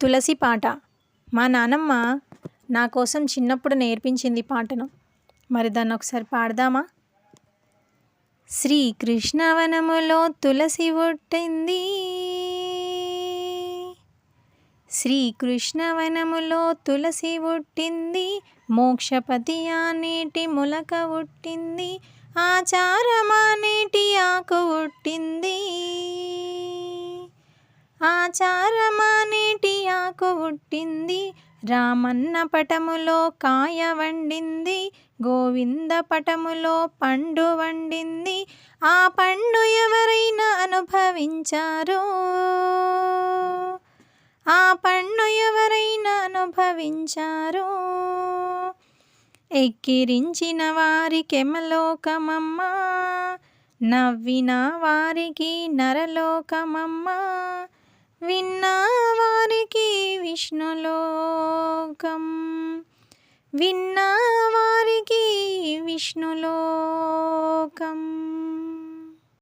తులసి పాట. మా నానమ్మ నా కోసం చిన్నప్పుడు నేర్పించింది పాటను. మరి దాన్ని ఒకసారి పాడదామా? శ్రీకృష్ణవనములో తులసి ఒట్టింది శ్రీకృష్ణవనములో తులసి ఉట్టింది మోక్షపతి అనేటి మొలక ఆచారమా ఆచారమనేటి ఆకు పుట్టింది. ఆచారం ఆకు పుట్టింది. రామన్న పటములో కాయ వండింది. గోవింద పటములో పండు వండింది. ఆ పండు ఎవరైనా అనుభవించారు? ఆ పండు ఎవరైనా అనుభవించారు? ఎక్కిరించిన వారికెమలోకమమ్మ నవ్విన వారికి నరలోకమమ్మ విన్న విష్ణులోకం. విన్న వారికి విష్ణులోకం